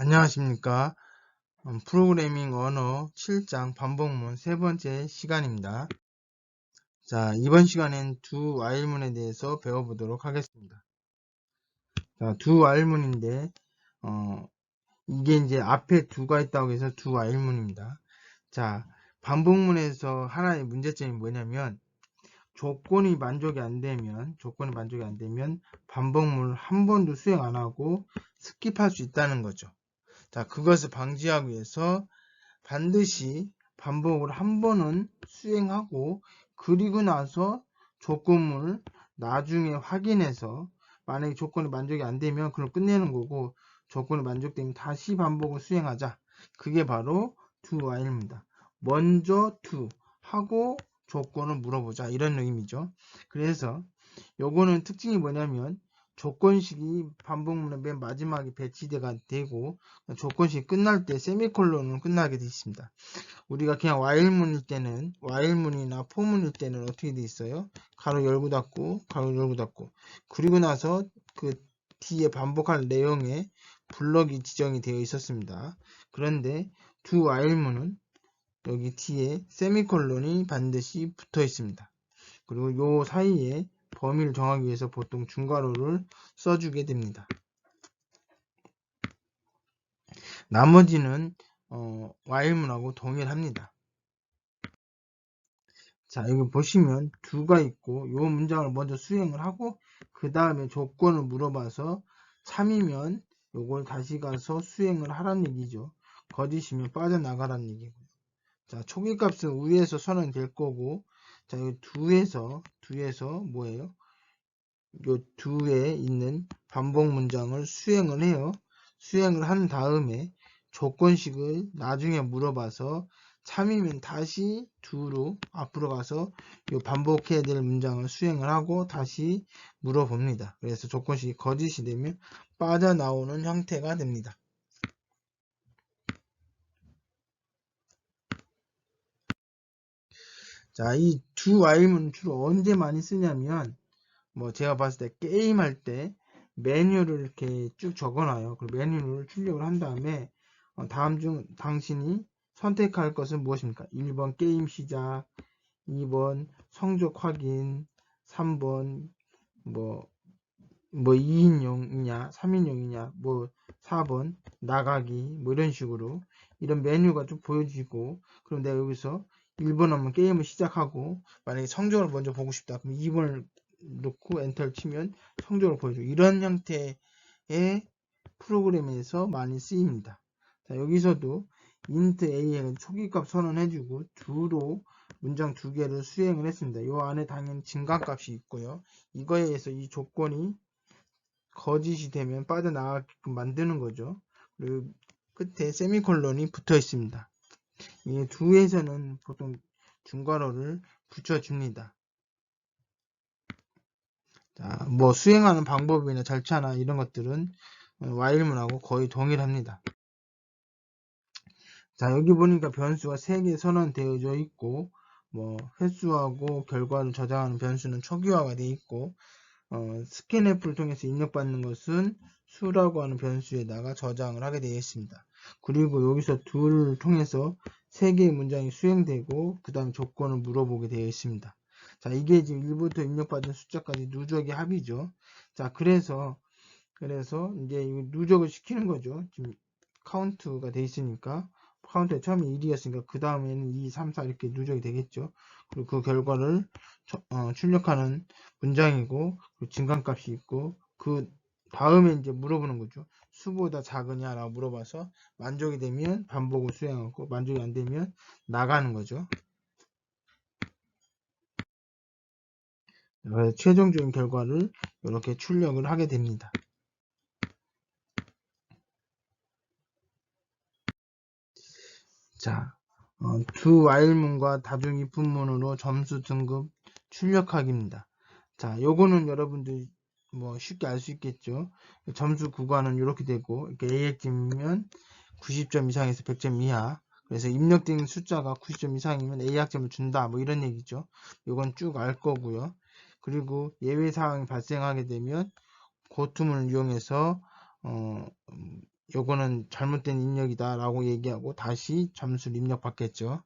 안녕하십니까. 음, 프로그래밍 언어 7장 반복문 세 번째 시간입니다. 자, 이번 시간엔 두 와일문에 대해서 배워보도록 하겠습니다. 자, 두 와일문인데, 어, 이게 이제 앞에 두가 있다고 해서 두 와일문입니다. 자, 반복문에서 하나의 문제점이 뭐냐면, 조건이 만족이 안 되면, 조건이 만족이 안 되면, 반복문을 한 번도 수행 안 하고 스킵할 수 있다는 거죠. 자, 그것을 방지하기 위해서 반드시 반복을 한 번은 수행하고 그리고 나서 조건을 나중에 확인해서 만약에 조건이 만족이 안 되면 그걸 끝내는 거고 조건이 만족되면 다시 반복을 수행하자. 그게 바로 do while입니다. 먼저 do 하고 조건을 물어보자 이런 의미죠. 그래서 요거는 특징이 뭐냐면 조건식이 반복문의 맨 마지막에 배치가 되고 조건식이 끝날 때 세미콜론은 끝나게 되어 있습니다. 우리가 그냥 와일문일 때는 와일문이나 포문일 때는 어떻게 되어 있어요? 가로 열고 닫고 가로 열고 닫고 그리고 나서 그 뒤에 반복할 내용에 블럭이 지정이 되어 있었습니다. 그런데 두 와일문은 여기 뒤에 세미콜론이 반드시 붙어 있습니다. 그리고 요 사이에 범위를 정하기 위해서 보통 중괄호를 써주게 됩니다. 나머지는 어, 와일문하고 동일합니다. 자 여기 보시면 두가 있고 이 문장을 먼저 수행을 하고 그 다음에 조건을 물어봐서 참이면 요걸 다시 가서 수행을 하란 얘기죠. 거짓이면 빠져나가란 얘기고요. 자 초기 값은 위에서 선언될 거고 자 여기 두에서 두에서 뭐예요? 요 두에 있는 반복 문장을 수행을 해요. 수행을 한 다음에 조건식을 나중에 물어봐서 참이면 다시 두로 앞으로 가서 요 반복해야 될 문장을 수행을 하고 다시 물어봅니다. 그래서 조건식이 거짓이 되면 빠져나오는 형태가 됩니다. 자, 이두 와일문은 주로 언제 많이 쓰냐면 뭐 제가 봤을 때 게임 할 때 메뉴를 이렇게 쭉 적어놔요. 그 메뉴를 출력을 한 다음에 어, 다음 중 당신이 선택할 것은 무엇입니까? 1번 게임 시작, 2번 성적 확인, 3번 뭐, 뭐 2인용이냐, 3인용이냐, 뭐 4번 나가기, 뭐 이런 식으로 이런 메뉴가 좀 보여지고 그럼 내가 여기서 1번 하면 게임을 시작하고 만약에 성적을 먼저 보고 싶다. 그럼 2번을 놓고 엔터를 치면 성적을 보여줘. 이런 형태의 프로그램에서 많이 쓰입니다. 자, 여기서도 int a에 초기값 선언해주고 두로 문장 두 개를 수행을 했습니다. 이 안에 당연히 증가값이 있고요. 이거에 의해서 이 조건이 거짓이 되면 빠져나가게끔 만드는 거죠. 그리고 끝에 세미콜론이 붙어 있습니다. 이 두에서는 보통 중괄호를 붙여줍니다. 자, 뭐 수행하는 방법이나 절차나 이런 것들은 와일문하고 거의 동일합니다. 자, 여기 보니까 변수가 3개 선언되어져 있고 뭐 횟수하고 결과를 저장하는 변수는 초기화가 되어 있고 어, 스캔 앱을 통해서 입력받는 것은 수라고 하는 변수에다가 저장을 하게 되어 있습니다. 그리고 여기서 둘을 통해서 3개의 문장이 수행되고 그 다음 조건을 물어보게 되어 있습니다. 자, 이게 지금 1부터 입력받은 숫자까지 누적의 합이죠. 자, 그래서, 그래서 이제 누적을 시키는 거죠. 지금 카운트가 돼 있으니까. 카운트에 처음에 1이었으니까 그 다음에는 2, 3, 4 이렇게 누적이 되겠죠. 그리고 그 결과를 어, 출력하는 문장이고 증강값이 있고 그 다음에 이제 물어보는 거죠. 수보다 작으냐라고 물어봐서 만족이 되면 반복을 수행하고 만족이 안 되면 나가는 거죠. 최종적인 결과를 이렇게 출력을 하게 됩니다. 자, 어, 두 와일문과 다중 입문문으로 점수 등급 출력하기입니다. 자, 요거는 여러분들 뭐 쉽게 알 수 있겠죠. 점수 구간은 이렇게 되고 A학점이면 90점 이상에서 100점 이하 그래서 입력된 숫자가 90점 이상이면 A학점을 준다 뭐 이런 얘기죠. 이건 쭉 알 거고요. 그리고 예외 사항이 발생하게 되면 고투문을 이용해서 어, 요거는 잘못된 입력이다 라고 얘기하고 다시 점수를 입력받겠죠.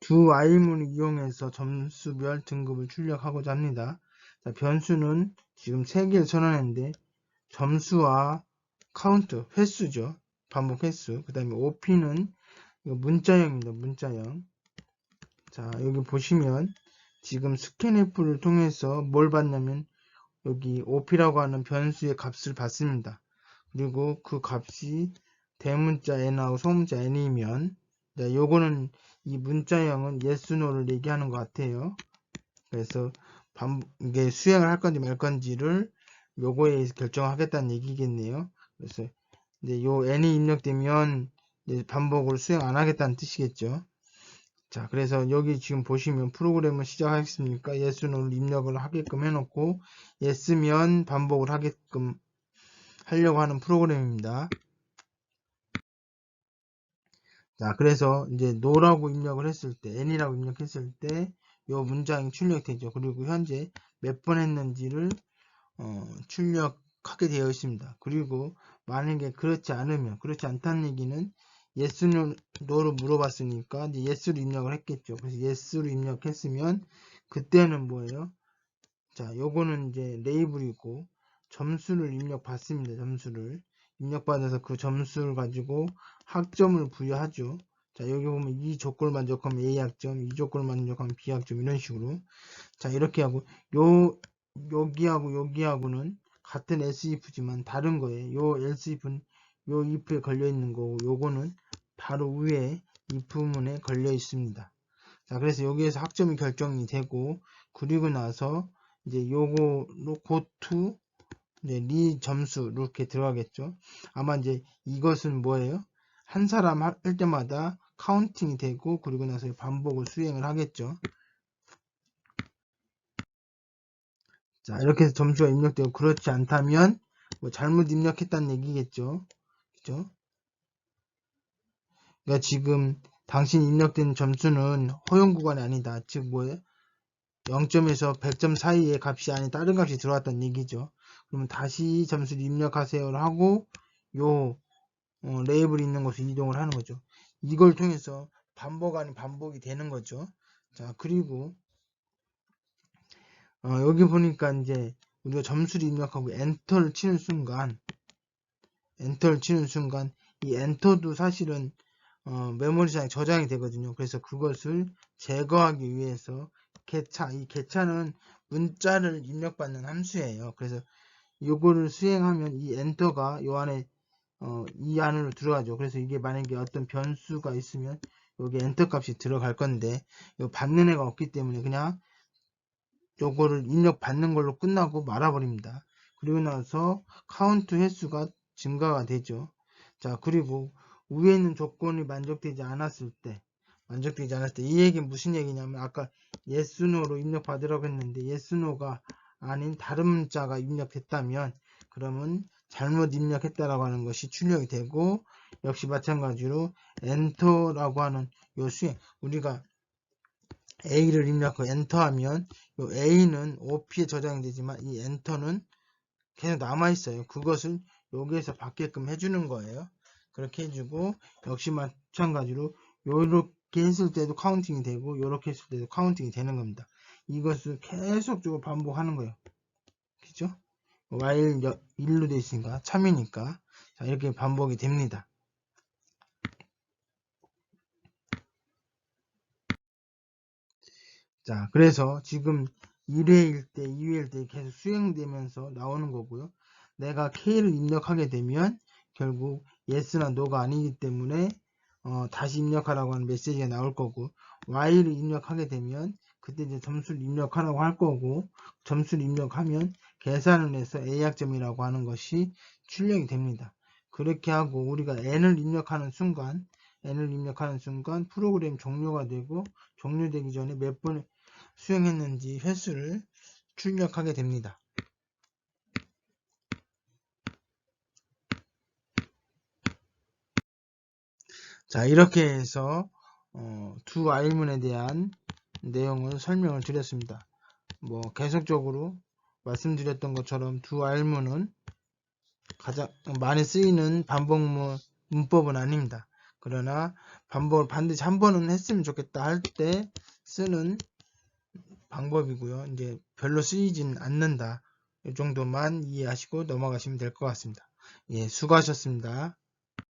두 아이문을 이용해서 점수별 등급을 출력하고자 합니다. 자, 변수는 지금 3개를 선언했는데 점수와 카운트, 횟수죠. 반복 횟수. 그 다음에 OP는 문자형입니다. 문자형. 자, 여기 보시면 지금 스캔F를 통해서 뭘 받냐면 여기 OP라고 하는 변수의 값을 받습니다. 그리고 그 값이 대문자 n하고 소문자 n이면 네, 요거는 이 문자형은 yes, no를 얘기하는 것 같아요. 그래서 반, 이게 수행을 할 건지 말 건지를 요거에 결정하겠다는 얘기겠네요. 그래서 이제 요 n이 입력되면 반복을 수행 안 하겠다는 뜻이겠죠. 자, 그래서 여기 지금 보시면 프로그램을 시작하겠습니까? yes, no를 입력을 하게끔 해놓고 yes면 반복을 하게끔 하려고 하는 프로그램입니다. 자, 그래서 이제 no라고 입력을 했을 때, n이라고 입력했을 때, 요 문장이 출력되죠. 그리고 현재 몇 번 했는지를 어, 출력하게 되어 있습니다. 그리고 만약에 그렇지 않으면, 그렇지 않다는 얘기는 yes, no로 물어봤으니까 이제 yes로 입력을 했겠죠. 그래서 yes로 입력했으면 그때는 뭐예요? 자, 요거는 이제 레이블이고 점수를 입력받습니다. 점수를. 입력받아서 그 점수를 가지고 학점을 부여하죠. 자, 여기 보면 이 조건을 만족하면 A 학점, 이 조건을 만족하면 B 학점 이런 식으로. 자, 이렇게 하고 요 여기하고 여기하고는 같은 SIF지만 다른 거예요. 요 SIF는 요 if에 걸려 있는 거고 요거는 바로 위에 if문에 걸려 있습니다. 자, 그래서 여기에서 학점이 결정이 되고 그리고 나서 이제 요거로 고투 이제 리 점수 이렇게 들어가겠죠. 아마 이제 이것은 뭐예요? 한 사람 할 때마다 카운팅이 되고 그리고 나서 반복을 수행을 하겠죠. 자 이렇게 해서 점수가 입력되고 그렇지 않다면 뭐 잘못 입력했다는 얘기겠죠. 그죠? 그러니까 지금 당신 입력된 점수는 허용 구간이 아니다. 즉 뭐예요? 0점에서 100점 사이의 값이 아닌 다른 값이 들어왔다는 얘기죠. 그러면 다시 점수를 입력하세요를 하고 요 어, 레이블이 있는 곳으로 이동을 하는 거죠. 이걸 통해서 반복 아닌 반복이 되는 거죠. 자 그리고 어, 여기 보니까 이제 우리가 점수를 입력하고 엔터를 치는 순간 엔터를 치는 순간 이 엔터도 사실은 어, 메모리상에 저장이 되거든요. 그래서 그것을 제거하기 위해서 개차, 이 개차는 문자를 입력받는 함수예요. 그래서 요거를 수행하면 이 엔터가 요 안에 어, 이 안으로 들어가죠. 그래서 이게 만약에 어떤 변수가 있으면 여기 엔터 값이 들어갈 건데 요 받는 애가 없기 때문에 그냥 요거를 입력 받는 걸로 끝나고 말아버립니다. 그리고 나서 카운트 횟수가 증가가 되죠. 자 그리고 위에 있는 조건이 만족되지 않았을 때 만족되지 않았을 때 이 얘기는 무슨 얘기냐면 아까 yes, no로 입력 받으라고 했는데 yes, no가 아닌 다른 문자가 입력됐다면 그러면 잘못 입력했다라고 하는 것이 출력이 되고 역시 마찬가지로 엔터라고 하는 요 수행 우리가 A를 입력하고 엔터하면 요 A는 OP에 저장이 되지만 이 엔터는 계속 남아 있어요. 그것을 여기에서 받게끔 해주는 거예요. 그렇게 해주고 역시 마찬가지로 요렇게 했을 때도 카운팅이 되고 요렇게 했을 때도 카운팅이 되는 겁니다. 이것을 계속적으로 반복하는 거예요. 그죠? While 1로 되어 있으니까 참이니까 자 이렇게 반복이 됩니다. 자 그래서 지금 1회일 때 2회일 때 계속 수행되면서 나오는 거고요. 내가 K를 입력하게 되면 결국 yes나 no가 아니기 때문에 어, 다시 입력하라고 하는 메시지가 나올 거고 while을 입력하게 되면 그때 이제 점수를 입력하라고 할 거고 점수를 입력하면 계산을 해서 A학점이라고 하는 것이 출력이 됩니다. 그렇게 하고 우리가 n을 입력하는 순간 n을 입력하는 순간 프로그램 종료가 되고 종료되기 전에 몇 번 수행했는지 횟수를 출력하게 됩니다. 자 이렇게 해서 어, 두 아일문에 대한 내용을 설명을 드렸습니다. 뭐 계속적으로 말씀드렸던 것처럼 두 알문은 가장 많이 쓰이는 반복문 문법은 아닙니다. 그러나 반복을 반드시 한 번은 했으면 좋겠다 할 때 쓰는 방법이고요. 이제 별로 쓰이진 않는다. 이 정도만 이해하시고 넘어가시면 될 것 같습니다. 예, 수고하셨습니다.